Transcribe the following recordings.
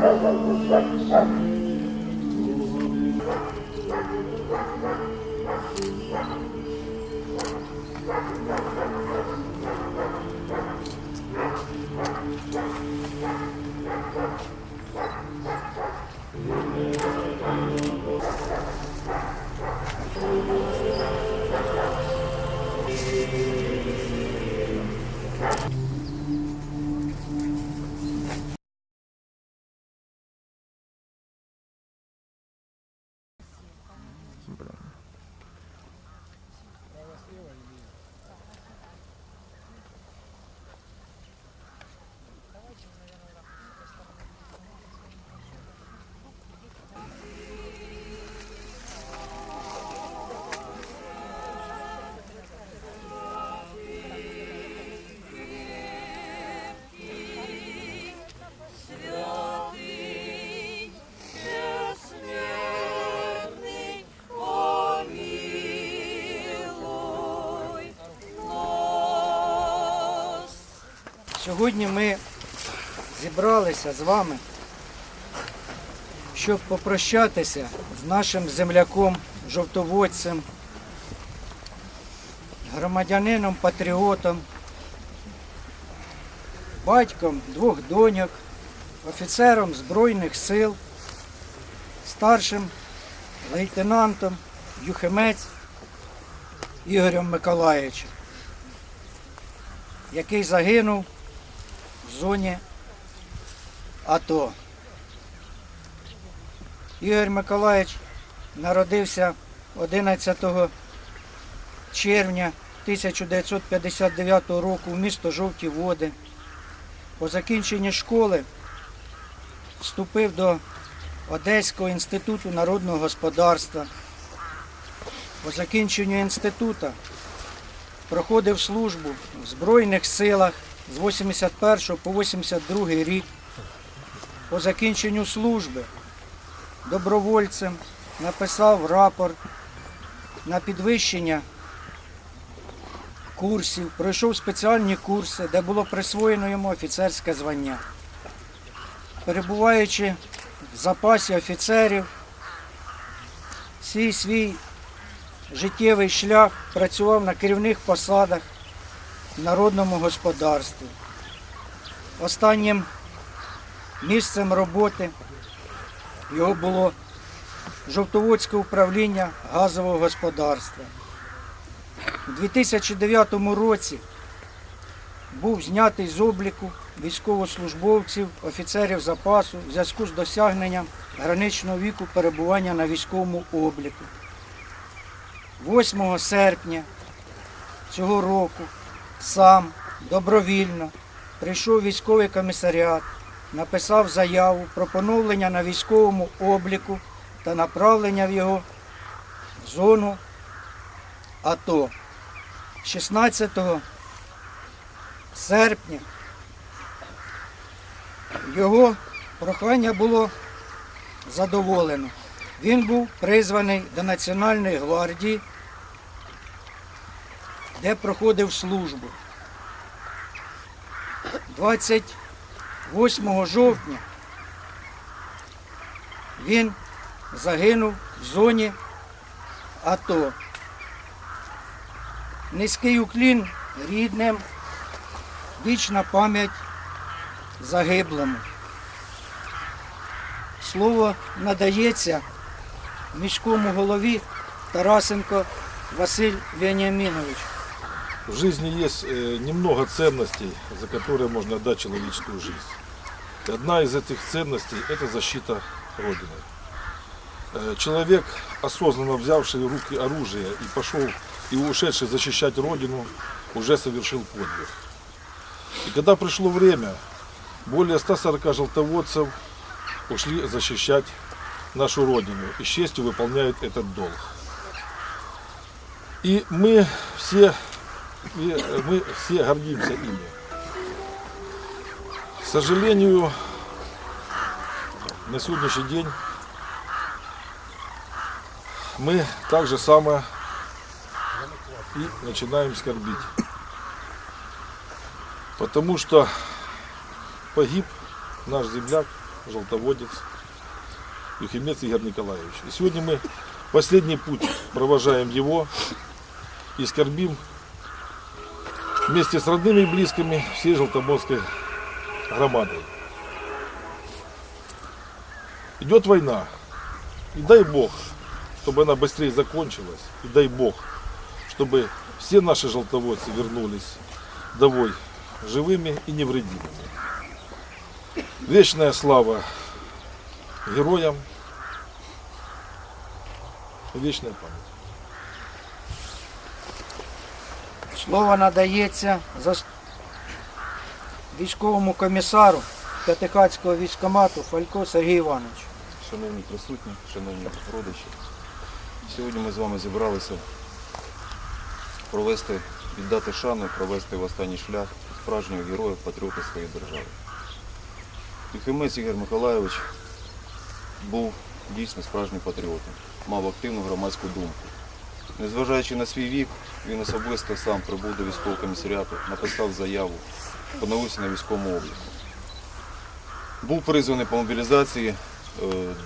Thank. Сьогодні ми зібралися з вами, щоб попрощатися з нашим земляком, жовтоводцем, громадянином, патріотом, батьком двох доньок, офіцером Збройних сил, старшим лейтенантом Юхимець Ігорем Миколаївичем, який загинув в зоні АТО. Ігор Миколаївич народився 11 червня 1959 року в місто Жовті Води. По закінченні школи вступив до Одеського інституту народного господарства. По закінченню інституту проходив службу в Збройних силах з 81 по 82 рік. По закінченню служби добровольцем написав рапорт на підвищення курсів, пройшов спеціальні курси, де було присвоєно йому офіцерське звання. Перебуваючи в запасі офіцерів, свій свій життєвий шлях працював на керівних посадах народному господарстві. Останнім місцем роботи його було Жовтоводське управління газового господарства. У 2009 році був знятий з обліку військовослужбовців, офіцерів запасу в зв'язку з досягненням граничного віку перебування на військовому обліку. 8 серпня цього року сам добровільно прийшов військовий комісаріат, написав заяву про поновлення на військовому обліку та направлення в його зону АТО. 16 серпня його прохання було задоволено. Він був призваний до Національної гвардії, де проходив службу. 28 жовтня він загинув в зоні АТО. Низький уклін рідним, вічна пам'ять загиблому. Слово надається міському голові Тарасенко Василь Веніамінович. В жизни есть э, немного ценностей, за которые можно отдать человеческую жизнь. Одна из этих ценностей – это защита Родины. Э, человек, осознанно взявший в руки оружие и пошел, и ушедший защищать Родину, уже совершил подвиг. И когда пришло время, более 140 желтоводцев ушли защищать нашу Родину и с честью выполняют этот долг. И мы все, и, мы все гордимся ими. К сожалению, на сегодняшний день мы так же само и начинаем скорбить. Потому что погиб наш земляк желтоводец, Юхимец Игорь Николаевич. И сегодня мы последний путь провожаем его и скорбим вместе с родными и близкими всей Желтоморской громадой. Идет война. И дай Бог, чтобы она быстрее закончилась. И дай Бог, чтобы все наши желтоводцы вернулись домой живыми и невредимыми. Вечная слава героям. Вечная память. Слово надається військовому комісару П'ятихатського військкомату Фалько Сергій Іванович. Шановні присутні, шановні родичі, сьогодні ми з вами зібралися провести, віддати шану, провести в останній шлях справжнього героя, патріота своєї держави. Юхимець Ігор Миколайович був дійсно справжнім патріотом, мав активну громадську думку. Незважаючи на свій вік, він особисто сам прибув до військового комісаріату, написав заяву, поновився на військовому обліку. Був призваний по мобілізації е,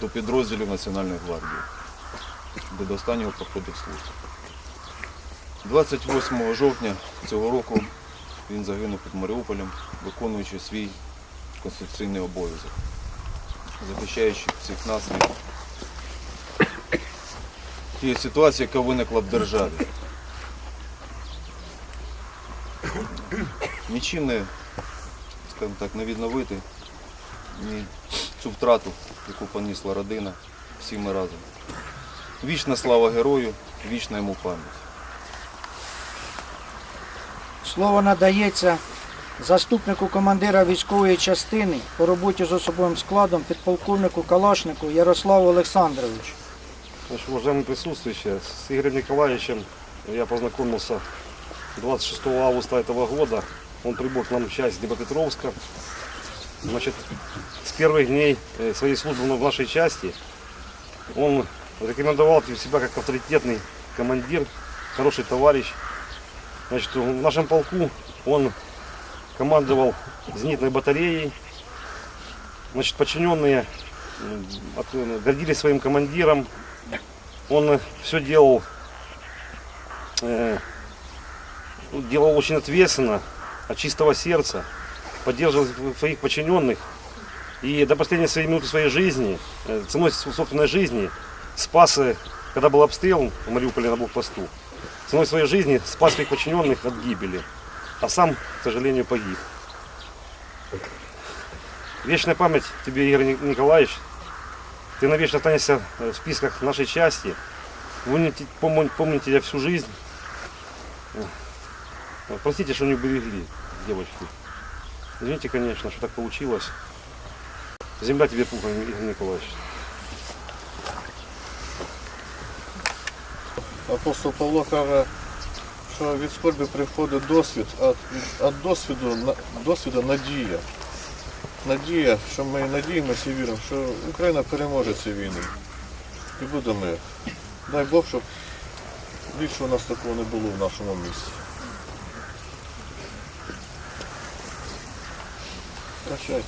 до підрозділів Національної гвардії, де до останнього проходив службу. 28 жовтня цього року він загинув під Маріуполем, виконуючи свій конституційний обов'язок, захищаючи всіх нас від тієї ситуації, яка виникла в державі. Нічим не, скажімо так, не відновити ні цю втрату, яку понесла родина, всі ми разом. Вічна слава герою, вічна йому пам'ять. Слово надається заступнику командира військової частини по роботі з особовим складом підполковнику Калашнику Ярославу Олександровичу. Значит, уважаемые присутствующие, с Игорем Николаевичем я познакомился 26 августа этого года. Он прибыл к нам в часть Днепропетровска. Значит, с первых дней э, своей службы в нашей части он рекомендовал себя как авторитетный командир, хороший товарищ. Значит, в нашем полку он командовал зенитной батареей. Значит, подчиненные э, гордились своим командиром, он все делал, э, ну, делал очень ответственно, от чистого сердца, поддерживал своих подчиненных и до последней своей минуты своей жизни, э, ценой собственной жизни, спас, когда был обстрел в Мариуполе на блокпосту, ценой своей жизни спас своих подчиненных от гибели, а сам, к сожалению, погиб. Вечная память тебе, Игорь Ни- Николаевич, ты навечно останешься э, в списках нашей части. Помните, помни- помните тебя всю жизнь. Э, Простите, что не уберегли девочку. Извините, конечно, что так получилось. Земля тебе пухом, Игорь Николаевич. Апостол Павло каже, що від скорби приходить досвід, а від від досвіду, на- досвіду надія. Надія, що ми надіємося і віримо, що Україна переможе цю війну. І буде мир. Дай Бог, щоб більше у нас такого не було в нашому місті. Прощайтесь.